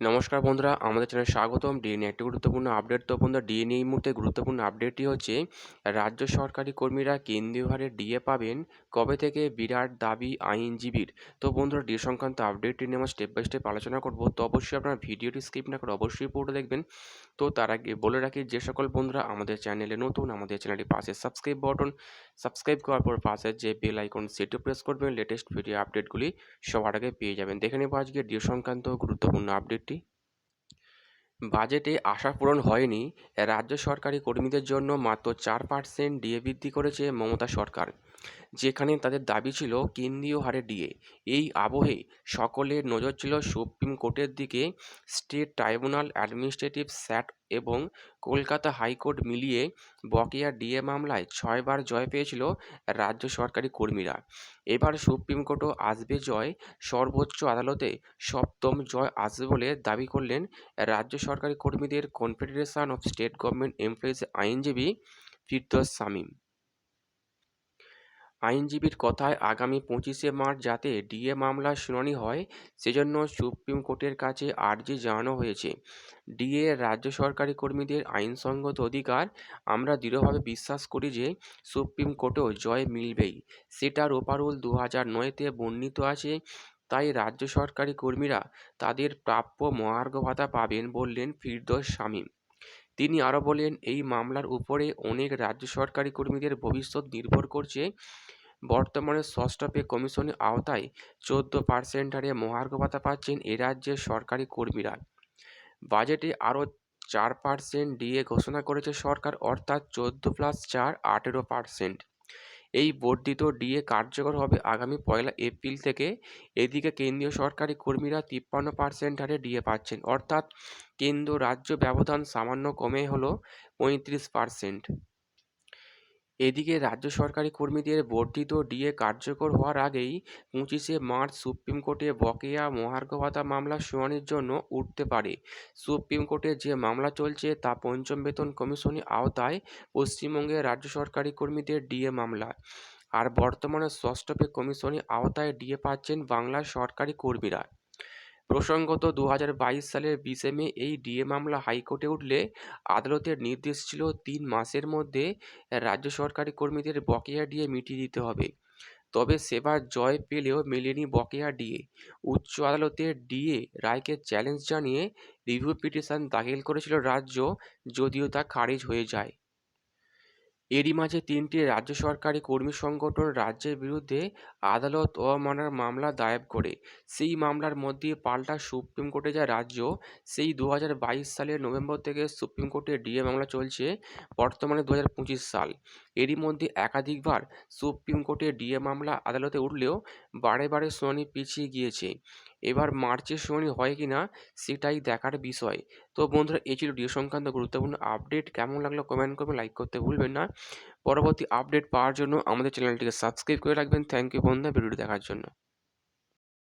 নমস্কার বন্ধুরা, আমাদের চ্যানেলে স্বাগতম। ডিএনএ একটি গুরুত্বপূর্ণ আপডেট তো বন্ধুরা ডিএনএ এই মুহূর্তে গুরুত্বপূর্ণ আপডেটটি হচ্ছে, রাজ্য সরকারি কর্মীরা কেন্দ্রীয় হারে ডিএ পাবেন কবে থেকে? বিরাট দাবি আইনজীবীর। তো বন্ধুরা ডিএ সংক্রান্ত আপডেটটি নিয়ে আমরা স্টেপ বাই স্টেপ আলোচনা করব। তো অবশ্যই আপনারা ভিডিওটি স্কিপ না করে অবশ্যই পুরো দেখবেন। তো তার আগে বলে রাখি, যে সকল বন্ধুরা আমাদের চ্যানেলে নতুন, আমাদের চ্যানেলটি পাশে সাবস্ক্রাইব বটন সাবস্ক্রাইব করার পর পাশে যে বেল আইকন সেটি প্রেস করবেন। লেটেস্ট ভিডিও আপডেটগুলি সবার আগে পেয়ে যাবেন। দেখে নেব আজকে ডিও সংক্রান্ত গুরুত্বপূর্ণ আপডেটটি বাজেটে আশা পূরণ হয়নি। রাজ্য সরকারি কর্মীদের জন্য মাত্র চার পার্সেন্ট ডিএ বৃদ্ধি করেছে মমতা সরকার। যেখানে তাদের দাবি ছিল কেন্দ্রীয় হারে ডিএ। এই আবহে সকলের নজর ছিল সুপ্রিম কোর্টের দিকে। স্টেট ট্রাইব্যুনাল অ্যাডমিনিস্ট্রেটিভ স্যাট এবং কলকাতা হাইকোর্ট মিলিয়ে বকেয়া ডিএ মামলায় ছয়বার জয় পেয়েছিল রাজ্য সরকারি কর্মীরা। এবার সুপ্রিম কোর্টও আসবে জয়, সর্বোচ্চ আদালতে সপ্তম জয় আসবে বলে দাবি করলেন রাজ্য সরকারি কর্মীদের confederation of state government employees আইনজীবী ফিরদোস শামীম। আইনজীবীর কথায় আগামী পঁচিশে মার্চ যাতে ডিএ মামলার শুনানি হয়, সেজন্য সুপ্রিম কোর্টের কাছে আর্জি জানানো হয়েছে। ডিএ রাজ্য সরকারি কর্মীদের আইনসঙ্গত অধিকার, আমরা দৃঢ়ভাবে বিশ্বাস করি যে সুপ্রিম কোর্টেও জয় মিলবেই। সেটার ওপারুল দু হাজার নয়তে বর্ণিত আছে, তাই রাজ্য সরকারি কর্মীরা তাদের প্রাপ্য মহার্ঘ ভাতা পাবেন বললেন ফিরদোস শামীম তিনি আরও বলেন, এই মামলার উপরে অনেক রাজ্য সরকারি কর্মীদের ভবিষ্যৎ নির্ভর করছে। বর্তমানে ষষ্ঠ পে কমিশনের আওতায় চোদ্দ পার্সেন্ট হারে মহার্ঘ ভাতা পাচ্ছেন এ রাজ্যের সরকারি কর্মীরা। বাজেটে আরও চার পার্সেন্ট ডিএ ঘোষণা করেছে সরকার, অর্থাৎ চোদ্দ প্লাস চার আঠেরো পার্সেন্ট এই বর্ধিত ডিএ কার্যকর হবে আগামী পয়লা এপ্রিল থেকে। এদিকে কেন্দ্রীয় সরকারি কর্মীরা তিপ্পান্ন পার্সেন্ট হারে ডিএ পাচ্ছেন, অর্থাৎ কেন্দ্র রাজ্য ব্যবধান সামান্য কমে হলো পঁয়ত্রিশ পার্সেন্ট এদিকে রাজ্য সরকারি কর্মীদের বর্ধিত ডিএ কার্যকর হওয়ার আগেই পঁচিশে মার্চ সুপ্রিম কোর্টে বকেয়া মহার্ঘ ভাতা মামলা শুনানির জন্য উঠতে পারে। সুপ্রিম কোর্টে যে মামলা চলছে তা পঞ্চম বেতন কমিশনের আওতায় পশ্চিমবঙ্গের রাজ্য সরকারি কর্মীদের ডিএ মামলা। আর বর্তমানে ষষ্ঠ পে কমিশনের আওতায় ডিএ পাচ্ছেন বাংলার সরকারি কর্মীরা। প্রসঙ্গত দু হাজার বাইশ সালের বিশে মে এই ডিএ মামলা হাইকোর্টে উঠলে আদালতের নির্দেশ ছিল তিন মাসের মধ্যে রাজ্য সরকারি কর্মীদের বকেয়া ডিএ মিটিয়ে দিতে হবে। তবে সেবার জয় পেলেও মেলেনি বকেয়া ডিএ। উচ্চ আদালতের ডিএ রায়কে চ্যালেঞ্জ জানিয়ে রিভিউ পিটিশন দাখিল করেছিল রাজ্য, যদিও তা খারিজ হয়ে যায়। এরই মাঝে তিনটি রাজ্য সরকারি কর্মী সংগঠন রাজ্যের বিরুদ্ধে আদালত অবমাননার মামলা দায়ের করে। সেই মামলার মধ্যে পাল্টা সুপ্রিম কোর্টে যায় রাজ্য। সেই দু হাজার বাইশ সালের নভেম্বর থেকে সুপ্রিম কোর্টে ডিএ মামলা চলছে, বর্তমানে দু হাজার পঁচিশ সাল। এরই মধ্যে একাধিকবার সুপ্রিম কোর্টে ডিএ মামলা আদালতে উঠলেও বারে বারে শুনানি পিছিয়ে গিয়েছে। এবার মার্চের শুনানি হয় কি না, সেটাই দেখার বিষয়। তো বন্ধুরা, এই ছিল ডিও সংক্রান্ত গুরুত্বপূর্ণ আপডেট। কেমন লাগল কমেন্ট করবেন লাইক করতে ভুলবেন না। পরবর্তী আপডেট পাওয়ার জন্য আমাদের চ্যানেলটিকে সাবস্ক্রাইব করে রাখবেন। থ্যাংক ইউ বন্ধুরা, ভিডিওটি দেখার জন্য।